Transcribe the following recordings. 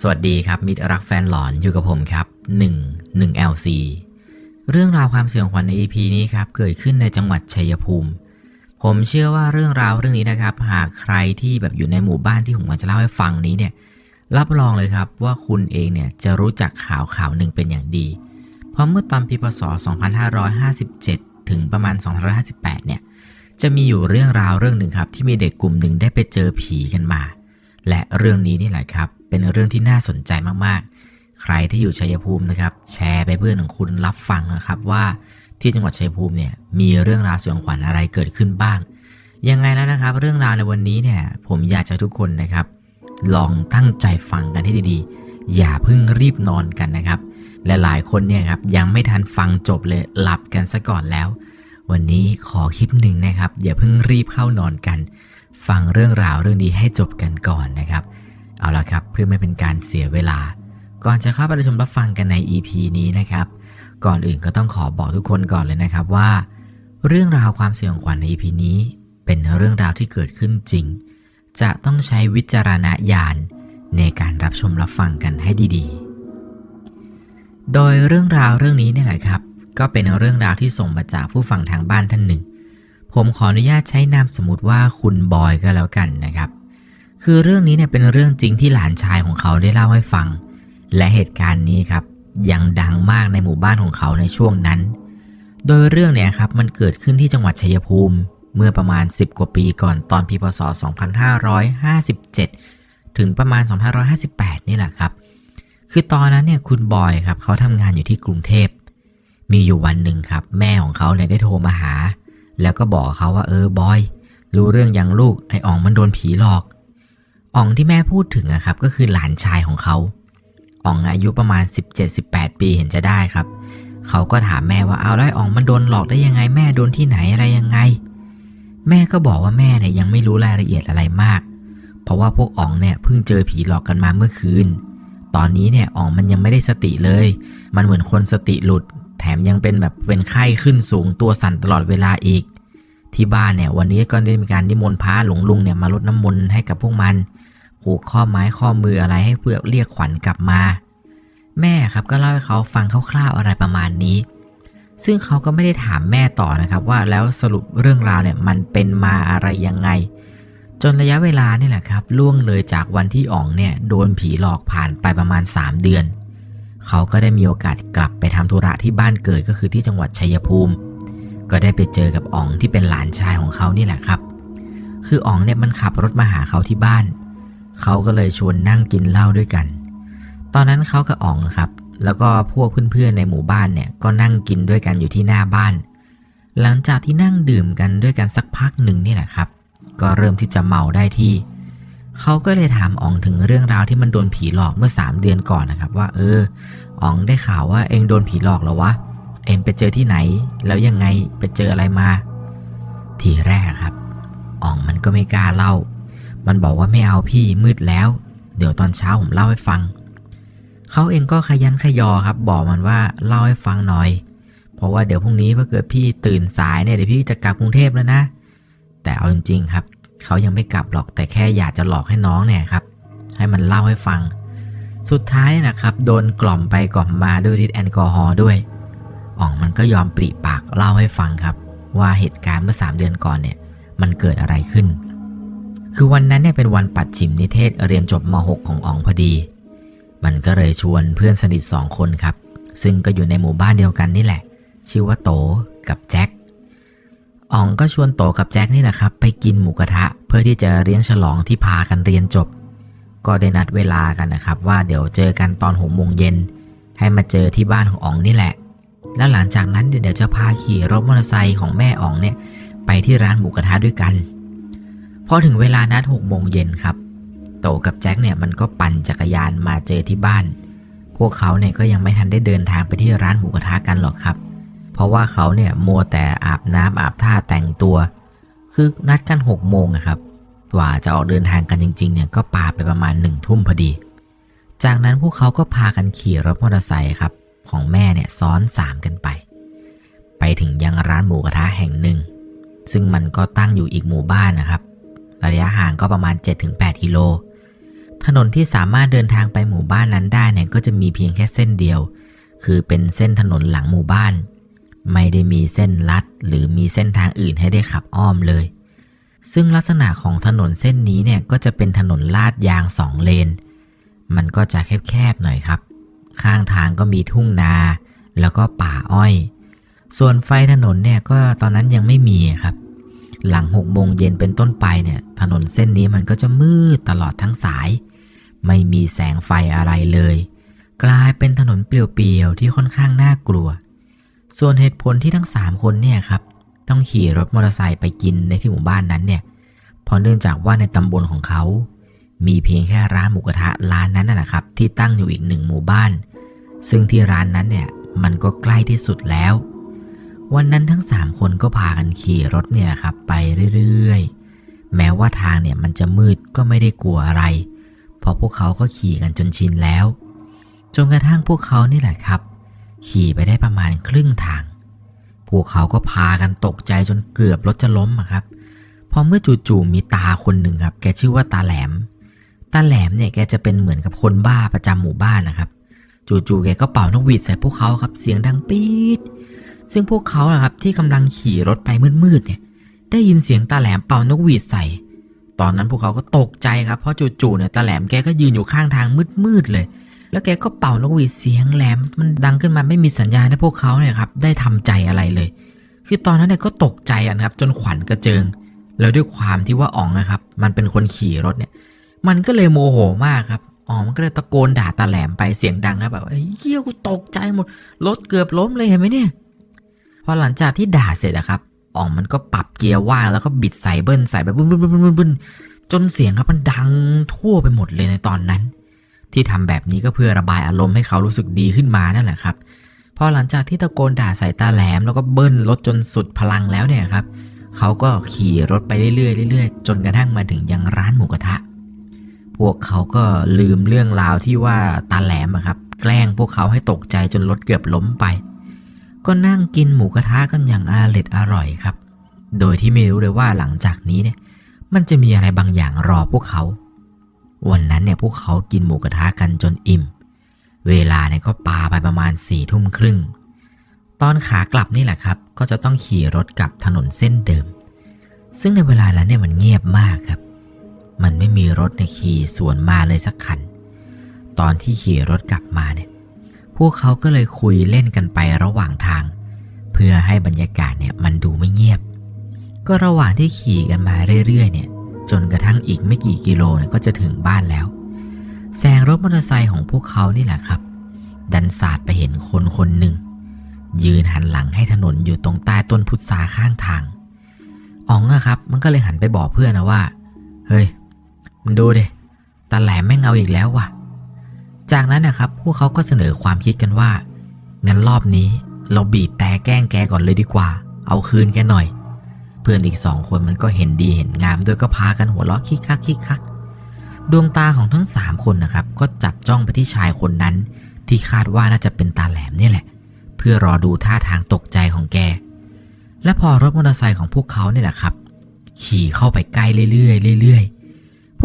สวัสดีครับ มิตรรักแฟนหลอนอยู่กับผมครับ 1 1 LC เรื่องราวความเสื่อมขวัญใน EP นี้ครับ เกิดขึ้นในจังหวัดชัยภูมิ ผมเชื่อว่าเรื่องราวเรื่องนี้นะครับ หากใครที่แบบอยู่ในหมู่บ้านที่ผมกำลังจะเล่าให้ฟังนี้เนี่ย รับรองเลยครับว่าคุณเองเนี่ยจะรู้จักข่าวข่าวหนึ่งเป็นอย่างดี เพราะเมื่อตอนปีพศ 2557 ถึงประมาณ 2558 เนี่ย จะมีอยู่เรื่องราวเรื่องหนึ่งครับที่มีเด็กกลุ่มหนึ่งได้ไปเจอผีกันมา และเรื่องนี้นี่แหละครับ เป็นเรื่องที่น่าสนใจมากๆ ใครที่อยู่ชัยภูมินะครับ แชร์ไปเพื่อนของคุณรับฟังนะครับว่าที่จังหวัดชัยภูมิเนี่ยมีเรื่องราวสยองขวัญอะไรเกิดขึ้นบ้าง ยังไงแล้วนะครับ เรื่องราวในวันนี้เนี่ยผมอยากจะทุกคนนะครับ ลองตั้งใจฟังกันให้ดีๆ อย่าเพิ่งรีบนอนกันนะครับและหลายคนเนี่ยครับยังไม่ทันฟังจบเลยหลับกันซะก่อนแล้ว วันนี้ขอคลิปหนึ่งนะครับ อย่าเพิ่งรีบเข้านอนกัน ฟังเรื่องราวเรื่องนี้ให้จบกันก่อนนะครับ เอาละครับเพื่อไม่เป็นการเสียเวลา ก่อนจะเข้าไปรับชมรับฟังกันใน EP นี้นะครับ ก่อนอื่นก็ต้องขอบอกทุกคนก่อนเลยนะครับว่า เรื่องราวความสยองขวัญใน EP นี้ เป็นเรื่องราวที่เกิดขึ้นจริง จะต้องใช้วิจารณญาณในการรับชมรับฟังกันให้ดีๆ โดยเรื่องราวเรื่องนี้เนี่ยแหละครับ ก็เป็นเรื่องราวที่ส่งมาจากผู้ฟังทางบ้านท่านหนึ่ง ผมขออนุญาตใช้นามสมมติว่าคุณบอยก็แล้วกันนะครับ คือเรื่องนี้เนี่ยเป็นเรื่องจริงที่หลานชายของเขาได้เล่าให้ฟัง และเหตุการณ์นี้ครับยังดังมากในหมู่บ้านของเขาในช่วงนั้น โดยเรื่องเนี่ยครับมันเกิดขึ้นที่จังหวัดชัยภูมิ เมื่อประมาณ 10 กว่าปีก่อนตอนปีพศ 2557 ถึงประมาณ 2558 นี่แหละครับ คือตอนนั้นเนี่ยคุณบอยครับเขาทำงานอยู่ที่กรุงเทพ มีอยู่วันหนึ่งครับ แม่ของเขาเนี่ยได้โทรมาหา แล้วก็บอกเขาว่าเออบอย รู้เรื่องยังลูกไอ้อ่องมันโดนผีหลอกอ่องที่แม่พูดถึงอะครับก็คือหลานชายของเขาอ่องอายุประมาณ 17-18 ปีเห็นจะได้ครับ เขาก็ถามแม่ว่าเอาแล้วไอ้อ่องมันโดนหลอกได้ยังไงแม่โดนที่ไหนอะไรยังไง แม่ก็บอกว่าแม่เนี่ยยังไม่รู้รายละเอียดอะไรมาก เพราะว่าพวกอ่องเนี่ยเพิ่งเจอผีหลอกกันมาเมื่อคืน ตอนนี้เนี่ยอ่องมันยังไม่ได้สติเลย มันเหมือนคนสติหลุด แถมยังเป็นแบบเป็นไข้ขึ้นสูงตัวสั่นตลอดเวลาอีก ที่บ้านเนี่ยวันนี้ก็ได้มีการนิมนต์พระหลวงลุงเนี่ยมาลดน้ำมนต์ให้กับพวกมันผูกข้อไม้ข้อมืออะไรให้เพื่อเรียกขวัญกลับมา แม่ครับก็เล่าให้เขาฟังคร่าวๆอะไรประมาณนี้ ซึ่งเขาก็ไม่ได้ถามแม่ต่อนะครับว่าแล้วสรุปเรื่องราวเนี่ยมันเป็นมาอะไรยังไง จนระยะเวลานี่แหละครับล่วงเลยจากวันที่อ๋องเนี่ยโดนผีหลอกผ่านไปประมาณ 3 เดือน เขาก็ได้มีโอกาสกลับไปทำธุระที่บ้านเกิดก็คือที่จังหวัดชัยภูมิ ก็ได้ไปเจอกับอ๋องที่เป็นหลานชายของเขานี่แหละครับ คืออ๋องเนี่ยมันขับรถมาหาเขาที่บ้าน เขาก็เลยชวนนั่งกินเหล้าด้วยกัน ตอนนั้นเขากับอ๋องครับ แล้วก็พวกเพื่อนๆในหมู่บ้านเนี่ยก็นั่งกินด้วยกันอยู่ที่หน้าบ้าน หลังจากที่นั่งดื่มกันด้วยกันสักพักหนึ่งนี่แหละครับ ก็เริ่มที่จะเมาได้ที่เขาก็เลยถามอ๋องถึงเรื่องราวที่มันโดนผีหลอกเมื่อ 3 เดือนก่อนนะครับ ว่า เอออ๋องได้ข่าวว่าเองโดนผีหลอกแล้ววะเองไปเจอที่ไหน แล้วยังไงไปเจออะไรมา ทีแรกครับอ๋องมันก็ไม่กล้าเล่า มันบอกว่าไม่เอาพี่มืดแล้ว เดี๋ยวตอนเช้าผมเล่าให้ฟัง เขาเองก็ขยันขยอครับ บอกมันว่าเล่าให้ฟังหน่อย เพราะว่าเดี๋ยวพรุ่งนี้ถ้าเกิดพี่ตื่นสายเนี่ยเดี๋ยวพี่จะกลับกรุงเทพแล้วนะ แต่เอาจริงๆครับ เขายังไม่กลับหรอกแต่แค่อยากจะหลอกให้น้องเนี่ยครับ ให้มันเล่าให้ฟัง สุดท้ายเนี่ยนะครับ โดนกล่อมไปกล่อมมาด้วยฤทธิ์แอลกอฮอล์ด้วย อ่องมันก็ยอมปริปากเล่าให้ฟังครับ ว่าเหตุการณ์เมื่อ 3 เดือนก่อนเนี่ยมันเกิดอะไรขึ้น คือวันนั้นเนี่ยเป็นวันปัดฉิมนิเทศเรียนจบม .6 ของอ๋องพอดี มันก็เลยชวนเพื่อนสนิทสองคนครับ ซึ่งก็อยู่ในหมู่บ้านเดียวกันนี่แหละ ชื่อว่าโตกับแจ็คอ๋องก็ชวนโตกับแจ็คนี่แหละครับ ไปกินหมูกระทะเพื่อที่จะเลี้ยงฉลองที่พากันเรียนจบ ก็ได้นัดเวลากันนะครับ ว่าเดี๋ยวเจอกันตอนหกโมงเย็นให้มาเจอที่บ้านของอ๋องนี่แหละ แล้วหลังจากนั้นเดี๋ยวจะพาขี่รถมอเตอร์ไซค์ของแม่อ๋องเนี่ยไปที่ร้านหมูกระทะด้วยกัน พอถึงเวลานัดหกโมงเย็นครับ โตกับแจ็คเนี่ยมันก็ปั่นจักรยานมาเจอที่บ้าน พวกเขาเนี่ยก็ยังไม่ทันได้เดินทางไปที่ร้านหมูกระทะกันหรอกครับ เพราะว่าเขาเนี่ยมัวแต่อาบน้ำอาบท่าแต่งตัว คือนัดกัน6กโมงอะครับ กว่าจะออกเดินทางกันจริงๆเนี่ยก็ปาไปประมาณหนึ่งทุ่มพอดี จากนั้นพวกเขาก็พากันขี่รถมอเตอร์ไซค์ครับ ของแม่เนี่ยซ้อนสามกันไป ไปถึงยังร้านหมูกระทะแห่งหนึ่ง ซึ่งมันก็ตั้งอยู่อีกหมู่บ้านนะครับ ระยะห่างก็ประมาณ 7-8กิโล ถนนที่สามารถเดินทางไปหมู่บ้านนั้นได้เนี่ยก็จะมีเพียงแค่เส้นเดียว คือเป็นเส้นถนนหลังหมู่บ้าน ไม่ได้มีเส้นลัด หรือมีเส้นทางอื่นให้ได้ขับอ้อมเลย ซึ่งลักษณะของถนนเส้นนี้เนี่ยก็จะเป็นถนนลาดยางสองเลน มันก็จะแคบๆหน่อยครับ ข้างทางก็มีทุ่งนา แล้วก็ป่าอ้อย ส่วนไฟถนนเนี่ยก็ตอนนั้นยังไม่มีครับ หลังหกโมงเย็นเป็นต้นไปเนี่ย ถนนเส้นนี้มันก็จะมืดตลอดทั้งสาย ไม่มีแสงไฟอะไรเลย กลายเป็นถนนเปลี่ยวๆที่ค่อนข้างน่ากลัว ส่วนเหตุผลที่ทั้ง3คนเนี่ยครับ ต้องขี่รถมอเตอร์ไซค์ไปกินในที่หมู่บ้านนั้นเนี่ยเพราะเนื่องจากว่าในตำบลของเขา มีเพียงแค่ร้านหมูกระทะร้านนั้นนะนะครับ ที่ตั้งอยู่อีกหนึ่งหมู่บ้าน ซึ่งที่ร้านนั้นเนี่ยมันก็ใกล้ที่สุดแล้ว วันนั้นทั้ง 3 คนก็พากันขี่รถเนี่ยครับไปเรื่อยๆ แม้ว่าทางเนี่ยมันจะมืดก็ไม่ได้กลัวอะไร เพราะพวกเขาก็ขี่กันจนชินแล้ว จนกระทั่งพวกเขานี่แหละครับ ขี่ไปได้ประมาณครึ่งทาง พวกเขาก็พากันตกใจจนเกือบรถจะล้มครับ พอเมื่อจู่ๆมีตาคนหนึ่งครับ แกชื่อว่าตาแหลม ตาแหลมเนี่ยแกจะเป็นเหมือนกับคนบ้าประจำหมู่บ้านนะครับ จู่ๆแกก็เป่านกหวีดใส่พวกเขาครับ เสียงดังปี๊ดซึ่งพวกเขาอะครับที่กำลังขี่รถไปมืดๆเนี่ย ได้ยินเสียงตาแหลมเป่านกหวีดใส่ ตอนนั้นพวกเขาก็ตกใจครับเพราะจู่ๆเนี่ยตาแหลมแกก็ยืนอยู่ข้างทางมืดๆเลย แล้วแกก็เป่านกหวีดเสียงแหลมมันดังขึ้นมาไม่มีสัญญาณให้พวกเขาเนี่ยครับได้ทำใจอะไรเลย คือตอนนั้นเนี่ยก็ตกใจนะครับ จนขวัญกระเจิง แล้วด้วยความที่ว่าอ๋องนะครับ มันเป็นคนขี่รถเนี่ย มันก็เลยโมโหมากครับอ๋อมันก็เลยตะโกนด่าตาแหลมไปเสียงดังครับแบบเหี้ยกูตกใจหมดรถเกือบล้มเลยเห็นไหมเนี่ยพอหลังจากที่ด่าเสร็จอะครับอ๋องมันก็ปรับเกียร์ว่างแล้วก็บิดใส่เบิ้ลใส่แบบบึ้นบึ้นบึ้นบึ้นบึ้นจนเสียงครับมันดังทั่วไปหมดเลยในตอนนั้น ที่ทำแบบนี้ก็เพื่อระบายอารมณ์ให้เขารู้สึกดีขึ้นมานั่นแหละครับพอหลังจากที่ตะโกนด่าใส่ตาแหลม แล้วก็เบิ้ลรถจนสุดพลังแล้วเนี่ยครับเขาก็ขี่รถไปเรื่อยๆเรื่อยๆ จนกระทั่งมาถึงยังร้านหมูกระทะ วกเขาก็ลืมเรื่องราวที่ว่าตาแหลมอะครับ แกล้งพวกเขาให้ตกใจจนรถเกือบล้มไป ก็นั่งกินหมูกระทะกันอย่างอาเล็ดอร่อยครับ โดยที่ไม่รู้เลยว่าหลังจากนี้เนี่ย มันจะมีอะไรบางอย่างรอพวกเขา วันนั้นเนี่ยพวกเขากินหมูกระทะกันจนอิ่ม เวลาเนี่ยก็ปาไปประมาณสี่ทุ่มครึ่ง ตอนขากลับนี่แหละครับ ก็จะต้องขี่รถกลับถนนเส้นเดิม ซึ่งในเวลานั้นเนี่ยมันเงียบมากครับ มันไม่มีรถในยขี่สวนมาเลยสักคัน ตอนที่ขี่รถกลับมาเนี่ย พวกเขาก็เลยคุยเล่นกันไประหว่างทาง เพื่อให้บรรยากาศเนี่ยมันดูไม่เงียบ ก็ระหว่างที่ขี่กันมาเรื่อยๆ เนี่ย จนกระทั่งอีกไม่กี่กิโลเนี่ยก็จะถึงบ้านแล้วแซงรถมอเตอร์ไซค์ของพวกเขานี่แหละครับ ดันสาดไปเห็นคนคนหนึ่ง ยืนหันหลังให้ถนนอยู่ตรงใต้ต้นพุทราข้างทางอ๋องอะครับ มันก็เลยหันไปบอกเพื่อนนะว่า เฮ้ย ดูดิตาแหลมแม่งเอาอีกแล้วว่ะ จากนั้นนะครับ พวกเขาก็เสนอความคิดกันว่า งั้นรอบนี้เราบีบแต่แกล้งแกก่อนเลยดีกว่า เอาคืนแกหน่อย เพื่อนอีกสองคนมันก็เห็นดีเห็นงามด้วยก็พากันหัวเราะคิกคักคิกคัก ดวงตาของทั้งสามคนนะครับ ก็จับจ้องไปที่ชายคนนั้น ที่คาดว่าน่าจะเป็นตาแหลมนี่แหละ เพื่อรอดูท่าทางตกใจของแก และพอรถมอเตอร์ไซค์ของพวกเขาเนี่ยแหละครับ ขี่เข้าไปใกล้เรื่อยๆเรื่อยๆ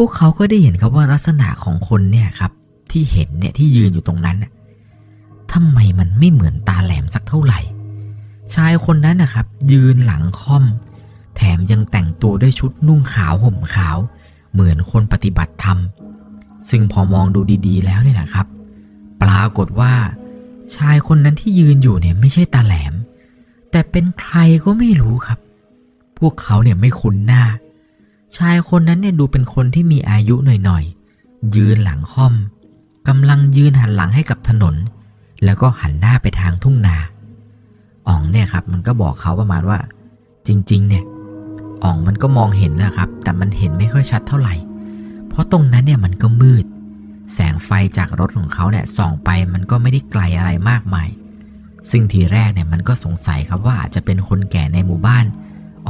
พวกเขาก็ได้เห็นครับว่าลักษณะของคนเนี่ยครับ ที่เห็นเนี่ยที่ยืนอยู่ตรงนั้นน่ะทำไมมันไม่เหมือนตาแหลมสักเท่าไหร่ ชายคนนั้นนะครับ ยืนหลังค่อม แถมยังแต่งตัวด้วยชุดนุ่งขาวห่มขาว เหมือนคนปฏิบัติธรรม ซึ่งพอมองดูดีๆ แล้วเนี่ยนะครับ ปรากฏว่า ชายคนนั้นที่ยืนอยู่เนี่ยไม่ใช่ตาแหลม แต่เป็นใครก็ไม่รู้ครับ พวกเขาเนี่ยไม่คุ้นหน้า ชายคนนั้นเนี่ยดูเป็นคนที่มีอายุหน่อยๆ ยืนหลังค่อมกำลังยืนหันหลังให้กับถนน แล้วก็หันหน้าไปทางทุ่งนาอ๋องเนี่ยครับมันก็บอกเขาประมาณว่า จริงๆเนี่ยอ๋องมันก็มองเห็นแล้วครับ แต่มันเห็นไม่ค่อยชัดเท่าไหร่ เพราะตรงนั้นเนี่ยมันก็มืด แสงไฟจากรถของเขาเนี่ยส่องไปมันก็ไม่ได้ไกลอะไรมากมาย ซึ่งทีแรกเนี่ยมันก็สงสัยครับว่าอาจจะเป็นคนแก่ในหมู่บ้าน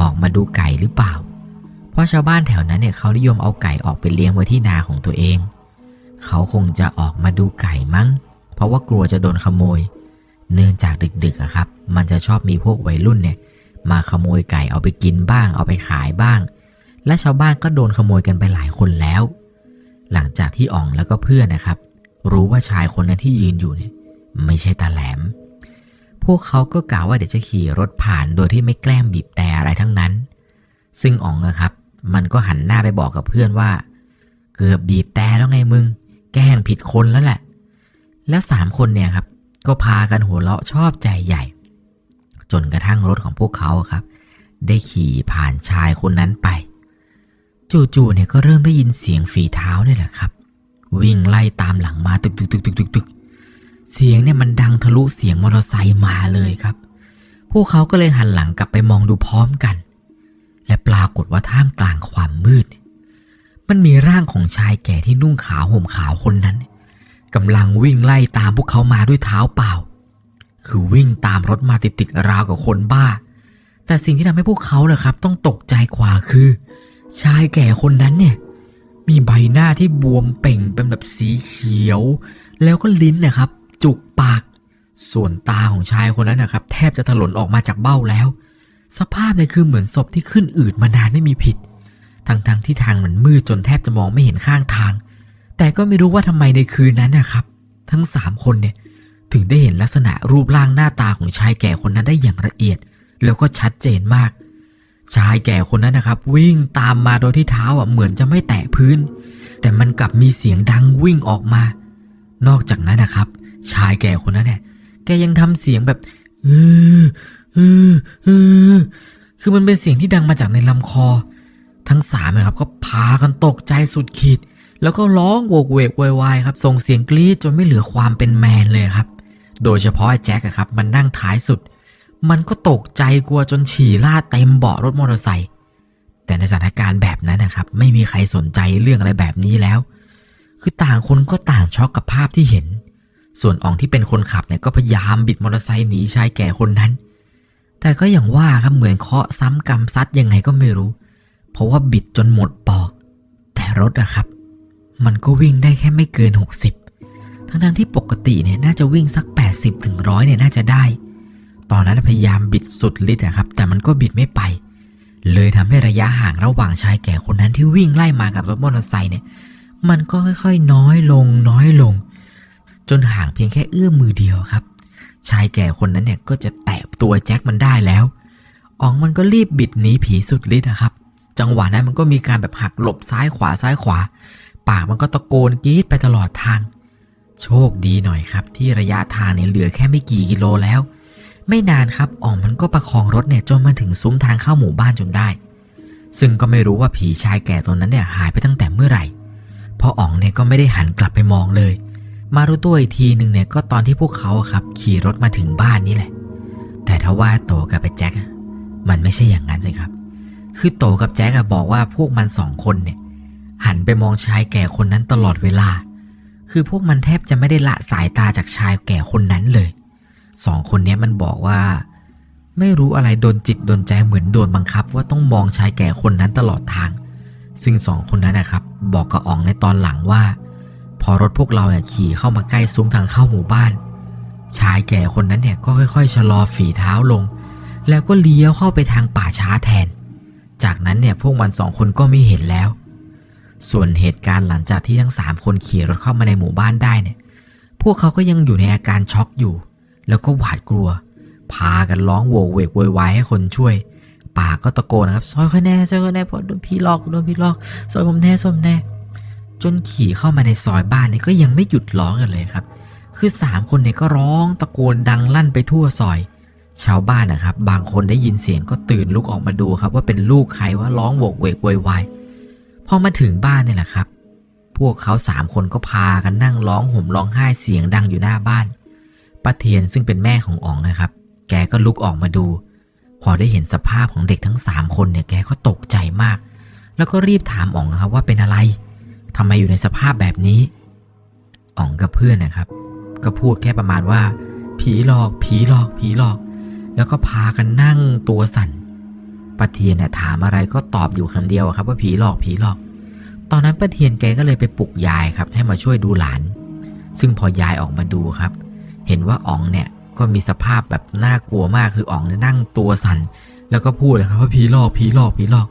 ออกมาดูไก่หรือเปล่า ราะชาวบ้านแถวนั้นเนี่ยเขานิยมเอาไก่ออกไปเลี้ยงไว้ที่นาของตัวเอง เขาคงจะออกมาดูไก่มั้ง เพราะว่ากลัวจะโดนขโมย เนื่องจากดึกๆอะครับ มันจะชอบมีพวกวัยรุ่นเนี่ย มาขโมยไก่เอาไปกินบ้าง เอาไปขายบ้าง และชาวบ้านก็โดนขโมยกันไปหลายคนแล้ว หลังจากที่อ่องแล้วก็เพื่อนนะครับ รู้ว่าชายคนนั้นที่ยืนอยู่เนี่ย ไม่ใช่ตาแหลม พวกเขาก็กล่าวว่าเดี๋ยวจะขี่รถผ่านโดยที่ไม่แกล้งบีบแต่อะไรทั้งนั้น ซึ่งอ่องนะครับ มันก็หันหน้าไปบอกกับเพื่อนว่า เกือบบีบแต่แล้วไงมึง แกล้งผิดคนแล้วแหละ แล้วสามคนเนี่ยครับ ก็พากันหัวเราะชอบใจใหญ่ จนกระทั่งรถของพวกเขาครับ ได้ขี่ผ่านชายคนนั้นไป จู่ๆเนี่ยก็เริ่มได้ยินเสียงฝีเท้าเนี่ยแหละครับ วิ่งไล่ตามหลังมาตึกตึกตึกตึกตึกตึกเสียงเนี่ยมันดังทะลุเสียงมอเตอร์ไซค์มาเลยครับ พวกเขาก็เลยหันหลังกลับไปมองดูพร้อมกัน และปรากฏว่าท่ามกลางความมืด มันมีร่างของชายแก่ที่นุ่งขาวห่มขาวคนนั้นกำลังวิ่งไล่ตามพวกเขามาด้วยเท้าเปล่า คือวิ่งตามรถมาติดๆราวกับคนบ้า แต่สิ่งที่ทำให้พวกเขาเลยครับ ต้องตกใจกว่าคือ ชายแก่คนนั้นเนี่ยมีใบหน้าที่บวมเป่งเป็นแบบสีเขียว แล้วก็ลิ้นนะครับ จุกปาก ส่วนตาของชายคนนั้นนะครับ แทบจะถลนออกมาจากเบ้าแล้ว สภาพเนี่ยคือเหมือนศพที่ขึ้นอืดมานานไม่มีผิด ทั้งๆที่ทางมันมืดจนแทบจะมองไม่เห็นข้างทาง แต่ก็ไม่รู้ว่าทำไมในคืนนั้นนะครับ ทั้งสามคนเนี่ยถึงได้เห็นลักษณะรูปร่างหน้าตาของชายแก่คนนั้นได้อย่างละเอียด แล้วก็ชัดเจนมาก ชายแก่คนนั้นนะครับ วิ่งตามมาโดยที่เท้าอะเหมือนจะไม่แตะพื้น แต่มันกลับมีเสียงดังวิ่งออกมา นอกจากนั้นนะครับ ชายแก่คนนั้นเนี่ยแกยังทำเสียงแบบเออ เออเออคือมันเป็นเสียงที่ดังมาจากในลำคอ ทั้งสามนะครับก็พากันตกใจสุดขีด แล้วก็ร้องโวกเวกโวยวายครับส่งเสียงกรี๊ดจนไม่เหลือความเป็นแมนเลยครับ โดยเฉพาะไอ้แจ็คอะครับมันนั่งท้ายสุด มันก็ตกใจกลัวจนฉี่ลาดเต็มเบาะรถมอเตอร์ไซค์แต่ในสถานการณ์แบบนั้นนะครับ ไม่มีใครสนใจเรื่องอะไรแบบนี้แล้ว คือต่างคนก็ต่างช็อกกับภาพที่เห็น ส่วนอ่องที่เป็นคนขับเนี่ยก็พยายามบิดมอเตอร์ไซค์หนีชายแก่คนนั้น แต่ก็อย่างว่าครับเหมือนเคาะซ้ำกรรมซัดยังไงก็ไม่รู้ เพราะว่าบิดจนหมดปอก แต่รถอะครับ มันก็วิ่งได้แค่ไม่เกิน 60 ทั้งๆที่ปกติเนี่ยน่าจะวิ่งสัก 80ถึงร้อยเนี่ยน่าจะได้ ตอนนั้นพยายามบิดสุดฤทธิ์อะครับ แต่มันก็บิดไม่ไป เลยทำให้ระยะห่างระหว่างชายแก่คนนั้นที่วิ่งไล่มากับรถมอเตอร์ไซค์เนี่ย มันก็ค่อยๆ น้อยลงน้อยลง จนห่างเพียงแค่เอื้อมมือเดียวครับ ชายแก่คนนั้นเนี่ยก็จะแตะตัวแจ็คมันได้แล้วอ๋องมันก็รีบบิดหนีผีสุดฤทธิ์นะครับ จังหวะนั้นมันก็มีการแบบหักหลบซ้ายขวาซ้ายขวา ปากมันก็ตะโกนกรี๊ดไปตลอดทาง โชคดีหน่อยครับ ที่ระยะทางเนี่ยเหลือแค่ไม่กี่กิโลแล้ว ไม่นานครับอ่องมันก็ประคองรถเนี่ยจนมาถึงซุ้มทางเข้าหมู่บ้านจนได้ ซึ่งก็ไม่รู้ว่าผีชายแก่ตัวนั้นเนี่ยหายไปตั้งแต่เมื่อไหร่เพราะอ๋องเนี่ยก็ไม่ได้หันกลับไปมองเลย มารู้ตัวอีกทีหนึ่งเนี่ยก็ตอนที่พวกเขาครับ ขี่รถมาถึงบ้านนี่แหละ แต่ถ้าว่าโตกับไอ้แจ็คมันไม่ใช่อย่างนั้นสิครับ คือโตกับแจ็คบอกว่าพวกมันสองคนเนี่ย หันไปมองชายแก่คนนั้นตลอดเวลา คือพวกมันแทบจะไม่ได้ละสายตาจากชายแก่คนนั้นเลยสองคนนี้มันบอกว่า ไม่รู้อะไรโดนจิตโดนใจเหมือนโดนบังคับ ว่าต้องมองชายแก่คนนั้นตลอดทาง ซึ่งสองคนนั้นนะครับ บอกกับอ๋องในตอนหลังว่า พอรถพวกเราเนี่ยขี่เข้ามาใกล้ซุ้มทางเข้าหมู่บ้าน ชายแก่คนนั้นเนี่ยก็ค่อย ๆ ชะลอฝีเท้าลง แล้วก็เลี้ยวเข้าไปทางป่าช้าแทน จากนั้นเนี่ยพวกมันสองคนก็ไม่เห็นแล้ว ส่วนเหตุการณ์หลังจากที่ทั้งสามคนขี่รถเข้ามาในหมู่บ้านได้เนี่ย พวกเขาก็ยังอยู่ในอาการช็อกอยู่ แล้วก็หวาดกลัว พากันร้องโวกเวกโวยวายให้คนช่วยปากก็ตะโกนนะครับซอยค่อยแน่ซอยค่อยแน่พราะโดนพี่หลอกโดนพี่หลอกซอยผมแน่ซอยผมแน่ จนขี่เข้ามาในซอยบ้านนี่ก็ยังไม่หยุดร้องกันเลยครับ คือสามคนเนี่ยก็ร้องตะโกนดังลั่นไปทั่วซอย ชาวบ้านนะครับ บางคนได้ยินเสียงก็ตื่นลุกออกมาดูครับ ว่าเป็นลูกใครว่าร้องโวกเวกโวยวายพอมาถึงบ้านนี่แหละครับ พวกเขาสามคนก็พากันนั่งร้องห่มร้องไห้เสียงดังอยู่หน้าบ้านป้าเทียนซึ่งเป็นแม่ของอ๋องนะครับ แกก็ลุกออกมาดู พอได้เห็นสภาพของเด็กทั้งสามคนเนี่ยแกก็ตกใจมาก แล้วก็รีบถามอ๋องนะครับว่าเป็นอะไร ทำไมอยู่ในสภาพแบบนี้อ๋องกับเพื่อนนะครับ ก็พูดแค่ประมาณว่า ผีหลอก ผีหลอก ผีหลอก แล้วก็พากันนั่งตัวสั่นป้าเทียนเนี่ยถามอะไรก็ตอบอยู่คำเดียวครับ ว่าผีหลอกผีหลอก ตอนนั้นป้าเทียนแกก็เลยไปปลุกยายครับ ให้มาช่วยดูหลาน ซึ่งพอยายออกมาดูครับ เห็นว่าอ๋องเนี่ยก็มีสภาพแบบน่ากลัวมากคืออ๋องเนี่ยนั่งตัวสั่นแล้วก็พูดเลยครับว่าผีหลอกผีหลอกผีหลอก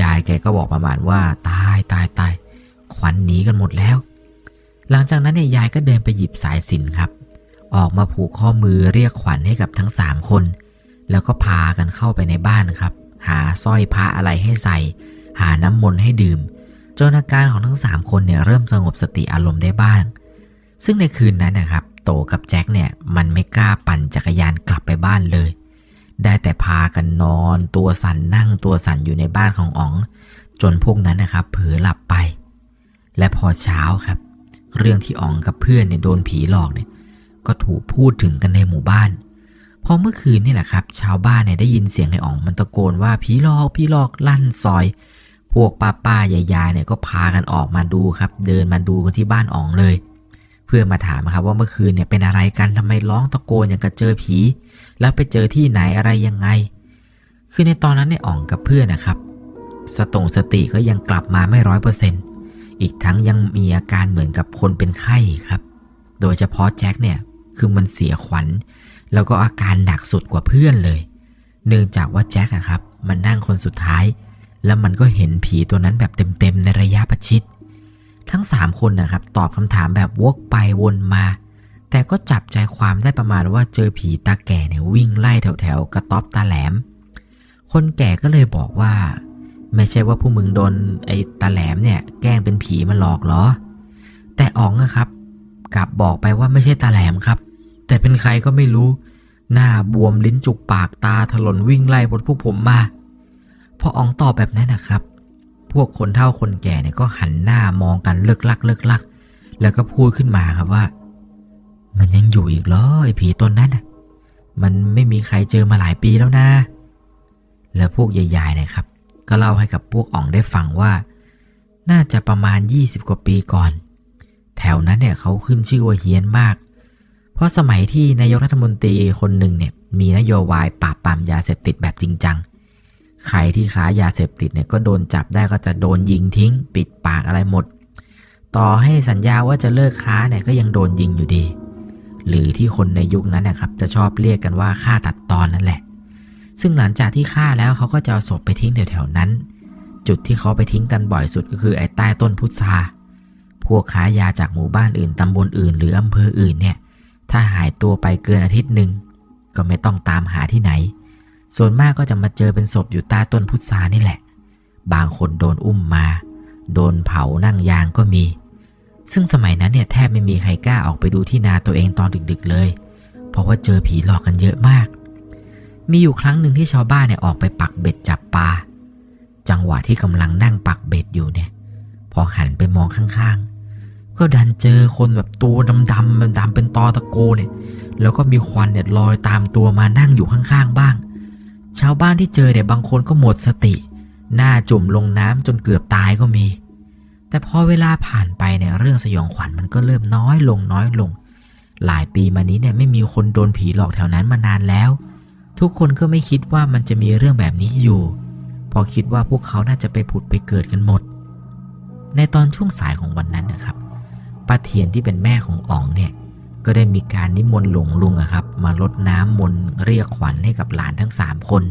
ยายแกก็บอกประมาณว่าตายตายตาย ขวัญหนีกันหมดแล้ว หลังจากนั้นเนี่ยยายก็เดินไปหยิบสายสินครับ ออกมาผูกข้อมือเรียกขวัญให้กับทั้งสามคน แล้วก็พากันเข้าไปในบ้านครับ หาสร้อยพระอะไรให้ใส่ หาน้ำมนต์ให้ดื่มจนอาการของทั้งสามคนเนี่ยเริ่มสงบสติอารมณ์ได้บ้าง ซึ่งในคืนนั้นนะครับ โตกับแจ็คเนี่ยมันไม่กล้าปั่นจักรยานกลับไปบ้านเลย ได้แต่พากันนอน ตัวสั่นนั่งตัวสั่นอยู่ในบ้านของอ๋อง จนพวกนั้นนะครับเผลอหลับไป และพอเช้าครับ เรื่องที่อ๋องกับเพื่อนเนี่ยโดนผีหลอกเนี่ย ก็ถูกพูดถึงกันในหมู่บ้าน พอเมื่อคืนนี่แหละครับ ชาวบ้านเนี่ยได้ยินเสียงไอ้อ๋องมันตะโกนว่าผีหลอกผีหลอกลั่นซอย พวกป้าป้ายายายเนี่ยก็พากันออกมาดูครับ เดินมาดูกันที่บ้านอ๋องเลย เพื่อมาถามครับว่าเมื่อคืนเนี่ยเป็นอะไรกันทำไมร้องตะโกนอย่างกับเจอผี แล้วไปเจอที่ไหนอะไรยังไง คือในตอนนั้นเนี่ยอ๋องกับเพื่อนนะครับสตงสติก็ยังกลับมาไม่ร้อยเปอร์เซ็นต์ อีกทั้งยังมีอาการเหมือนกับคนเป็นไข้ครับ โดยเฉพาะแจ็คเนี่ยคือมันเสียขวัญ แล้วก็อาการหนักสุดกว่าเพื่อนเลย เนื่องจากว่าแจ็คอะครับมันนั่งคนสุดท้าย แล้วมันก็เห็นผีตัวนั้นแบบเต็มๆในระยะประชิด ทั้ง 3 คนนะครับตอบคำถามแบบวกไปวนมา แต่ก็จับใจความได้ประมาณว่าเจอผีตาแก่เนี่ยวิ่งไล่แถวๆกระต๊อบตาแหลม คนแก่ก็เลยบอกว่า ไม่ใช่ว่าผู้มึงโดนไอ้ตาแหลมเนี่ย แกล้งเป็นผีมาหลอกเหรอ แต่อ๋องอะครับ กลับบอกไปว่าไม่ใช่ตาแหลมครับ แต่เป็นใครก็ไม่รู้ หน้าบวมลิ้นจุกปากตาถลนวิ่งไล่บนพวกผมมาพออ๋องตอบแบบนั้นนะครับ พวกคนเฒ่าคนแก่เนี่ยก็หันหน้ามองกันเลิกลักเลิกลัก แล้วก็พูดขึ้นมาครับว่า มันยังอยู่อีกเหรอไอ้ผีตนนั้นมันไม่มีใครเจอมาหลายปีแล้วนะ แล้วพวกยายๆเนะครับ ก็เล่าให้กับพวกอ๋องได้ฟังว่า น่าจะประมาณ 20 กว่าปีก่อน แถวนั้นเนี่ยเขาขึ้นชื่อว่าเฮี้ยนมาก เพราะสมัยที่นายกรัฐมนตรีคนหนึ่งเนี่ยมีนโยบายปราบปรามยาเสพติดแบบจริงจัง ใครที่ค้ายาเสพติดเนี่ยก็โดนจับได้ก็จะโดนยิงทิ้ง ปิดปากอะไรหมด ต่อให้สัญญาว่าจะเลิกค้าเนี่ยก็ยังโดนยิงอยู่ดี หรือที่คนในยุคนั้นนะครับจะชอบเรียกกันว่าฆ่าตัดตอนนั่นแหละ ซึ่งหลังจากที่ฆ่าแล้วเขาก็จะเอาศพไปทิ้งแถวๆนั้น จุดที่เขาไปทิ้งกันบ่อยสุดก็คือไอ้ใต้ต้นพุทราพวกค้ายาจากหมู่บ้านอื่นตำบลอื่น หรืออำเภออื่นเนี่ย ถ้าหายตัวไปเกินอาทิตย์หนึ่งก็ไม่ต้องตามหาที่ไหน ส่วนมากก็จะมาเจอเป็นศพอยู่ใต้ต้นพุทรานี่แหละ บางคนโดนอุ้มมา โดนเผานั่งยางก็มี ซึ่งสมัยนั้นเนี่ยแทบไม่มีใครกล้าออกไปดูที่นาตัวเองตอนดึกๆเลย เพราะว่าเจอผีหลอกกันเยอะมาก มีอยู่ครั้งหนึ่งที่ชาวบ้านเนี่ยออกไปปักเบ็ดจับปลา จังหวะที่กำลังนั่งปักเบ็ดอยู่เนี่ย พอหันไปมองข้างๆ ก็ดันเจอคนแบบตัวดำๆดำๆเป็นตอตะโกเนี่ย แล้วก็มีควันเนี่ยลอยตามตัวมานั่งอยู่ข้างๆบ้าง ชาวบ้านที่เจอเนี่ยบางคนก็หมดสติ หน้าจุ่มลงน้ำจนเกือบตายก็มี แต่พอเวลาผ่านไปเนี่ยเรื่องสยองขวัญมันก็เริ่มน้อยลงน้อยลง หลายปีมานี้เนี่ยไม่มีคนโดนผีหลอกแถวนั้นมานานแล้ว ทุกคนก็ไม่คิดว่ามันจะมีเรื่องแบบนี้อยู่ พอคิดว่าพวกเขาน่าจะไปผุดไปเกิดกันหมด ในตอนช่วงสายของวันนั้นนะครับป้าเทียนที่เป็นแม่ของอ๋องเนี่ยก็ได้มีการนิมนต์หลวงลุงครับ มาลดน้ำมนต์เรียกขวัญให้กับหลานทั้ง 3 คน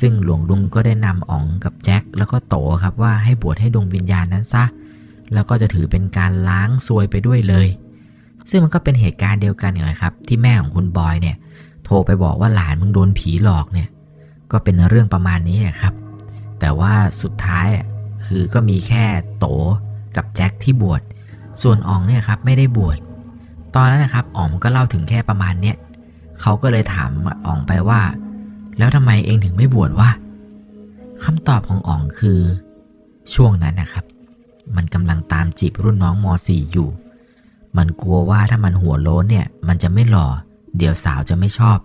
ซึ่งหลวงลุงก็ได้นำอ๋องกับแจ็คแล้วก็โตครับว่าให้บวชให้ดวงวิญญาณนั้นซะแล้วก็จะถือเป็นการล้างซวยไปด้วยเลย ซึ่งมันก็เป็นเหตุการณ์เดียวกันอย่างไรครับ ที่แม่ของคุณบอยเนี่ย โทรไปบอกว่าหลานมึงโดนผีหลอกเนี่ย ก็เป็นเรื่องประมาณนี้ครับ แต่ว่าสุดท้ายอะคือก็มีแค่โตกับแจ็คที่บวช ส่วนอ๋องเนี่ยครับไม่ได้บวช ตอนนั้นนะครับอ๋องก็เล่าถึงแค่ประมาณเนี้ยเขาก็เลยถามอ๋องไปว่า แล้วทำไมเองถึงไม่บวชวะคำตอบของอ๋องคือช่วงนั้นนะครับ มันกำลังตามจีบรุ่นน้องม .4 อยู่ มันกลัวว่าถ้ามันหัวโล้นเนี่ย มันจะไม่หล่อ เดี๋ยวสาวจะไม่ชอบ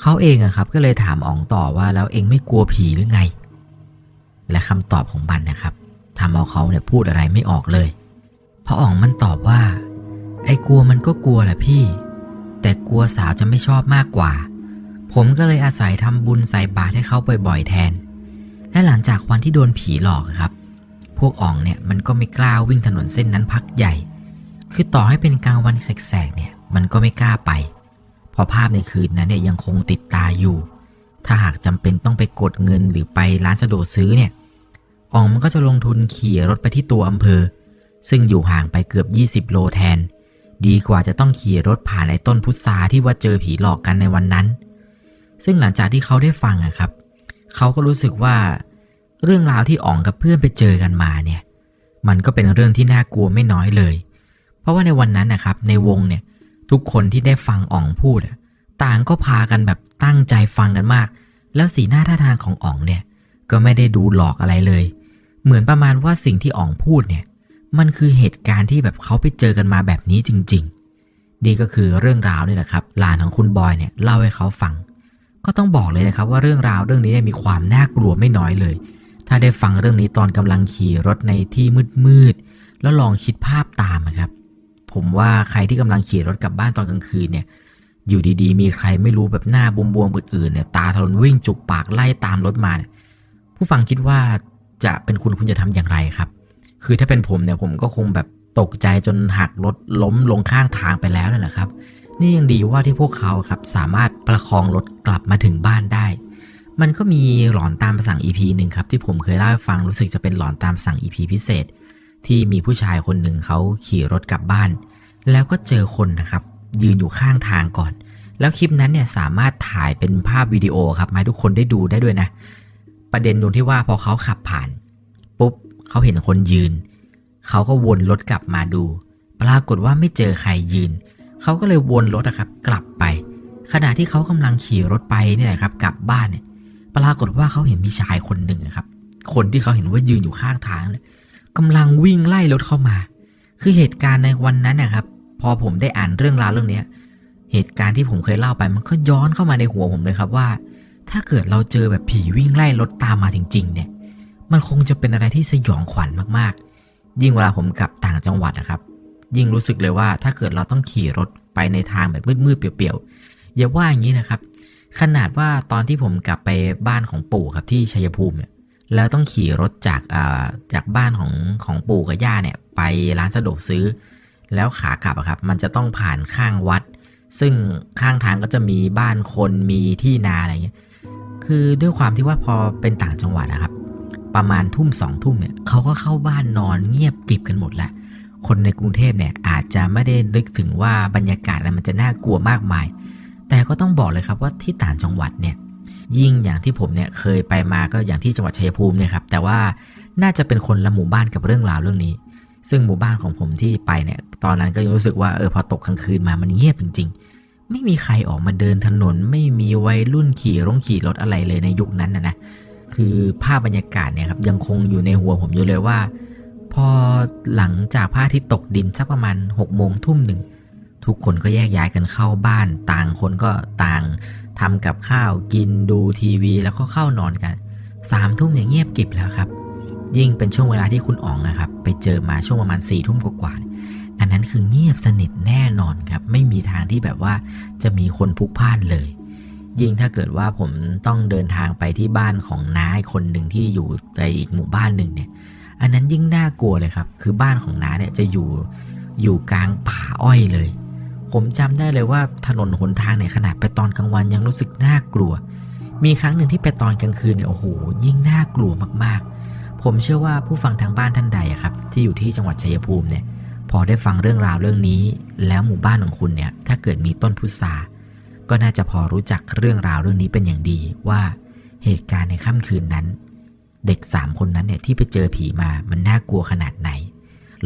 เขาเองอะครับก็เลยถามอ๋องต่อว่าแล้วเองไม่กลัวผีหรือไง และคำตอบของบันนะครับทำเอาเขาเนี่ยพูดอะไรไม่ออกเลย เพราะอ๋องมันตอบว่า ไอ้กลัวมันก็กลัวแหละพี่ แต่กลัวสาวจะไม่ชอบมากกว่า ผมก็เลยอาศัยทำบุญใส่บาตรให้เขาบ่อยๆแทน และหลังจากวันที่โดนผีหลอกครับ พวกอ๋องเนี่ยมันก็ไม่กล้าวิ่งถนนเส้นนั้นพักใหญ่ คือต่อให้เป็นกลางวันแสกๆเนี่ย มันก็ไม่กล้าไป เพราะภาพในคืนนั้นเนี่ยยังคงติดตาอยู่ ถ้าหากจำเป็นต้องไปกดเงินหรือไปร้านสะดวกซื้อเนี่ยอองมันก็จะลงทุนขี่รถไปที่ตัวอำเภอ ซึ่งอยู่ห่างไปเกือบ 20 โลแทน ดีกว่าจะต้องขี่รถผ่านไอ้ต้นพุทราที่ว่าเจอผีหลอกกันในวันนั้น ซึ่งหลังจากที่เขาได้ฟังอะครับ เขาก็รู้สึกว่า เรื่องราวที่อ๋องกับเพื่อนไปเจอกันมาเนี่ย มันก็เป็นเรื่องที่น่ากลัวไม่น้อยเลย เพราะว่าในวันนั้นนะครับในวงเนี่ย ทุกคนที่ได้ฟังอ๋องพูดอะต่างก็พากันแบบตั้งใจฟังกันมาก แล้วสีหน้าท่าทางของอ๋องเนี่ย ก็ไม่ได้ดูหลอกอะไรเลย เหมือนประมาณว่าสิ่งที่อ๋องพูดเนี่ย มันคือเหตุการณ์ที่แบบเขาไปเจอกันมาแบบนี้จริง ๆ นี่ก็คือเรื่องราวนี่แหละครับหลานของคุณบอยเนี่ยเล่าให้เขาฟัง ก็ต้องบอกเลยนะครับว่าเรื่องราวเรื่องนี้มีความน่ากลัวไม่น้อยเลย ถ้าได้ฟังเรื่องนี้ตอนกำลังขี่รถในที่มืดๆแล้วลองคิดภาพตาม ผมว่าใครที่กำลังขี่รถกลับบ้านตอนกลางคืนเนี่ย อยู่ดีๆ มีใครไม่รู้แบบหน้าบวมๆอื่นๆเนี่ย ตาทะลนวิ่งจุกปากไล่ตามรถมาเนี่ย ผู้ฟังคิดว่าจะเป็นคุณคุณจะทำอย่างไรครับ คือถ้าเป็นผมเนี่ยผมก็คงแบบตกใจจนหักรถล้มลงข้างทางไปแล้วนั่นแหละครับ นี่ยังดีว่าที่พวกเขาครับสามารถประคองรถกลับมาถึงบ้านได้ มันก็มีหลอนตามสั่ง EP หนึ่งครับที่ผมเคยเล่าให้ฟังรู้สึกจะเป็นหลอนตามสั่ง EP พิเศษ ที่มีผู้ชายคนหนึ่งเขาขี่รถกลับบ้าน แล้วก็เจอคนนะครับ ยืนอยู่ข้างทางก่อน แล้วคลิปนั้นเนี่ยสามารถถ่ายเป็นภาพวิดีโอครับมาให้ทุกคนได้ดูได้ด้วยนะ ประเด็นตรงที่ว่าพอเขาขับผ่าน ปุ๊บเขาเห็นคนยืน เขาก็วนรถกลับมาดู ปรากฏว่าไม่เจอใครยืน เขาก็เลยวนรถนะครับกลับไป ขณะที่เขากำลังขี่รถไปเนี่ยนะครับกลับบ้านเนี่ยปรากฏว่าเขาเห็นมีชายคนหนึ่งครับ คนที่เขาเห็นว่ายืนอยู่ข้างทางเนี่ย กำลังวิ่งไล่รถเข้ามา คือเหตุการณ์ในวันนั้นนะครับ พอผมได้อ่านเรื่องราวเรื่องเนี้ยเหตุการณ์ที่ผมเคยเล่าไปมันก็ย้อนเข้ามาในหัวผมเลยครับว่า ถ้าเกิดเราเจอแบบผีวิ่งไล่รถตามมาจริง ๆ เนี่ย มันคงจะเป็นอะไรที่สยองขวัญมากๆ ยิ่งเวลาผมกลับต่างจังหวัดนะครับ ยิ่งรู้สึกเลยว่าถ้าเกิดเราต้องขี่รถไปในทางแบบมืดๆเปลี่ยวๆอย่าว่าอย่างนี้นะครับ ขนาดว่าตอนที่ผมกลับไปบ้านของปู่ครับที่ชัยภูมิเนี่ย แล้วต้องขี่รถจากาจากบ้านของของปู่กับย่าเนี่ยไปร้านสะดวกซื้อ แล้วขากลับครับ มันจะต้องผ่านข้างวัด ซึ่งข้างทางก็จะมีบ้านคนมีที่นาอะไรเงี้ยคือด้วยความที่ว่าพอเป็นต่างจังหวัดนะครับ ประมาณทุ่มสองทุ่มเนี่ยเขาก็เข้าบ้านนอนเงียบกิบกันหมดแล้วคนในกรุงเทพเนี่ยอาจจะไม่ได้นึกถึงว่าบรรยากาศมันจะน่ากลัวมากมาย แต่ก็ต้องบอกเลยครับว่าที่ต่างจังหวัดเนี่ย ยิ่งอย่างที่ผมเนี่ยเคยไปมาก็อย่างที่จังหวัดชัยภูมิเนี่ยครับแต่ว่าน่าจะเป็นคนละหมู่บ้านกับเรื่องราวเรื่องนี้ ซึ่งหมู่บ้านของผมที่ไปเนี่ยตอนนั้นก็ยังรู้สึกว่าเออพอตกกลางคืนมามันเงียบจริง ๆ ไม่มีใครออกมาเดินถนน ไม่มีวัยรุ่นขี่รงขี่รถอะไรเลยในยุคนั้นนะนะคือภาพบรรยากาศเนี่ยครับยังคงอยู่ในหัวผมอยู่เลยว่า พอหลังจากพระอาทิตย์ตกดินสักประมาณ6กโมงทุ่มหนึ่งทุกคนก็แยกย้ายกันเข้าบ้าน ต่างคนก็ต่าง ทำกับข้าวกินดูทีวีแล้วก็เข้านอนกันสามทุ่มเนี่ยเงียบกิบแล้วครับ ยิ่งเป็นช่วงเวลาที่คุณอ๋องนะครับ ไปเจอมาช่วงประมาณ4ี่ทุ่มกว่าๆเนี่ยอันนั้นคือเงียบสนิทแน่นอนครับ ไม่มีทางที่แบบว่าจะมีคนพลุกพ่านเลย ยิ่งถ้าเกิดว่าผมต้องเดินทางไปที่บ้านของน้าคนหนึ่งที่อยู่ในอีกหมู่บ้านหนึ่งเนี่ย อันนั้นยิ่งน่ากลัวเลยครับ คือบ้านของน้าเนี่ยจะอยู่อยู่กลางป่าอ้อยเลย ผมจำได้เลยว่าถนนหนทางเนี่ยขนาดไปตอนกลางวันยังรู้สึกน่ากลัว มีครั้งหนึ่งที่ไปตอนกลางคืนเนี่ยโอ้โหยิ่งน่ากลัวมากๆ ผมเชื่อว่าผู้ฟังทางบ้านท่านใดครับ ที่อยู่ที่จังหวัดชัยภูมิเนี่ย พอได้ฟังเรื่องราวเรื่องนี้ แล้วหมู่บ้านของคุณเนี่ยถ้าเกิดมีต้นพุทราก็น่าจะพอรู้จักเรื่องราวเรื่องนี้เป็นอย่างดีว่าเหตุการณ์ในค่ำคืนนั้น เด็กสามคนนั้นเนี่ยที่ไปเจอผีมามันน่ากลัวขนาดไหน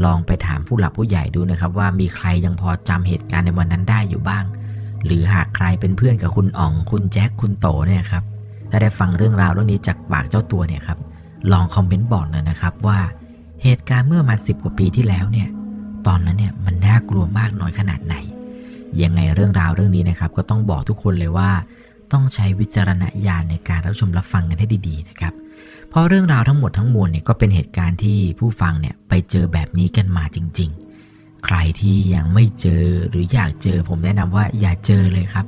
ลองไปถามผู้หลักผู้ใหญ่ดูนะครับ ว่ามีใครยังพอจำเหตุการณ์ในวันนั้นได้อยู่บ้าง หรือหากใครเป็นเพื่อนกับคุณอ๋อง คุณแจ็คคุณโตเนี่ยครับถ้าได้ฟังเรื่องราวเรื่องนี้จากปากเจ้าตัวเนี่ยครับลองคอมเมนต์บอกหน่อยนะครับว่าเหตุการณ์เมื่อมาสิบกว่าปีที่แล้วเนี่ยตอนนั้นเนี่ยมันน่ากลัวมากน้อยขนาดไหน ยังไงเรื่องราวเรื่องนี้นะครับ ก็ต้องบอกทุกคนเลยว่า ต้องใช้วิจารณญาณในการรับชมรับฟังกันให้ดีๆนะครับ เพราะเรื่องราวทั้งหมดทั้งมวลเนี่ยก็เป็นเหตุการณ์ที่ผู้ฟังเนี่ยไปเจอแบบนี้กันมาจริง ๆ ใครที่ยังไม่เจอหรืออยากเจอผมแนะนำว่าอย่าเจอเลยครับ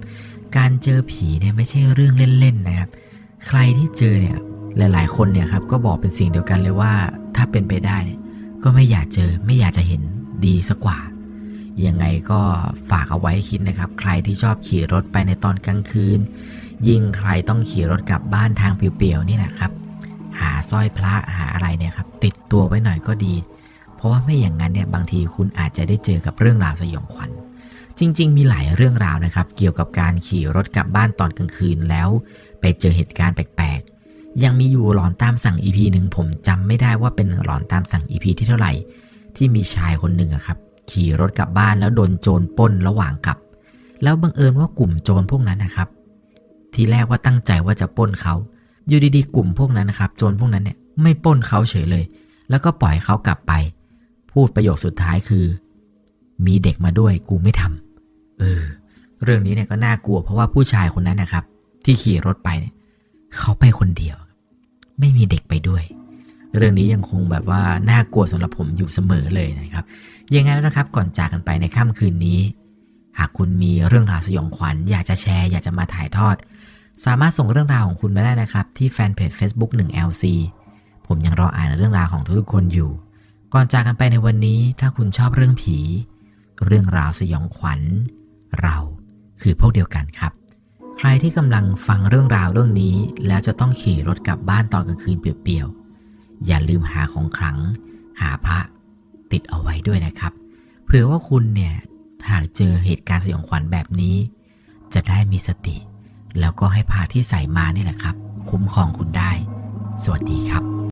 การเจอผีเนี่ยไม่ใช่เรื่องเล่นๆนะครับ ใครที่เจอเนี่ยหลาย ๆ คนเนี่ยครับก็บอกเป็นสิ่งเดียวกันเลยว่า ถ้าเป็นไปได้เนี่ยก็ไม่อยากเจอไม่อยากจะเห็นดีสักกว่ายังไงก็ฝากเอาไว้คิดนะครับ ใครที่ชอบขี่รถไปในตอนกลางคืน ยิ่งใครต้องขี่รถกลับบ้านทางเปลี่ยวๆนี่แหละครับ หาสร้อยพระหาอะไรเนี่ยครับติดตัวไว้หน่อยก็ดี เพราะว่าไม่อย่างนั้นเนี่ยบางทีคุณอาจจะได้เจอกับเรื่องราวสยองขวัญจริง ๆ มีหลายเรื่องราวนะครับ เกี่ยวกับการขี่รถกลับบ้านตอนกลางคืนแล้ว ไปเจอเหตุการณ์แปลกๆ ยังมีอยู่หลอนตามสั่ง EP หนึ่งผมจำไม่ได้ว่าเป็นหลอนตามสั่ง EP ที่เท่าไหร่ ที่มีชายคนหนึ่งครับ ขี่รถกลับบ้านแล้วโดนโจรป้นระหว่างกลับ แล้วบังเอิญว่ากลุ่มโจรพวกนั้นนะครับ ทีแรกว่าตั้งใจว่าจะป้นเขา อยู่ดีๆ กลุ่มพวกนั้นนะครับโจรพวกนั้นเนี่ยไม่ปล้นเขาเฉยเลย แล้วก็ปล่อยเขากลับไป พูดประโยคสุดท้ายคือ มีเด็กมาด้วยกูไม่ทำเออ เรื่องนี้เนี่ยก็น่ากลัว เพราะว่าผู้ชายคนนั้นนะครับ ที่ขี่รถไปเนี่ย เขาไปคนเดียว ไม่มีเด็กไปด้วย เรื่องนี้ยังคงแบบว่าน่ากลัวสำหรับผมอยู่เสมอเลยนะครับยังไงแล้วนะครับก่อนจากกันไปในค่ำคืนนี้ หากคุณมีเรื่องราวสยองขวัญ อยากจะแชร์ อยากจะมาถ่ายทอด สามารถส่งเรื่องราวของคุณมาได้นะครับ ที่แฟนเพจ Facebook 1LC ผมยังรออ่านเรื่องราวของทุกๆคนอยู่ ก่อนจากกันไปในวันนี้ถ้าคุณชอบเรื่องผี เรื่องราวสยองขวัญ เราคือพวกเดียวกันครับ ใครที่กำลังฟังเรื่องราวเรื่องนี้ แล้วจะต้องขี่รถกลับบ้านตอนกลางคืนเปลี่ยวๆ อย่าลืมหาของขลัง หาพระติดเอาไว้ด้วยนะครับ เผื่อว่าคุณเนี่ยหากเจอเหตุการณ์สยองขวัญแบบนี้ จะได้มีสติ แล้วก็ให้พาที่ใส่มานี่แหละครับ คุ้มครองคุณได้ สวัสดีครับ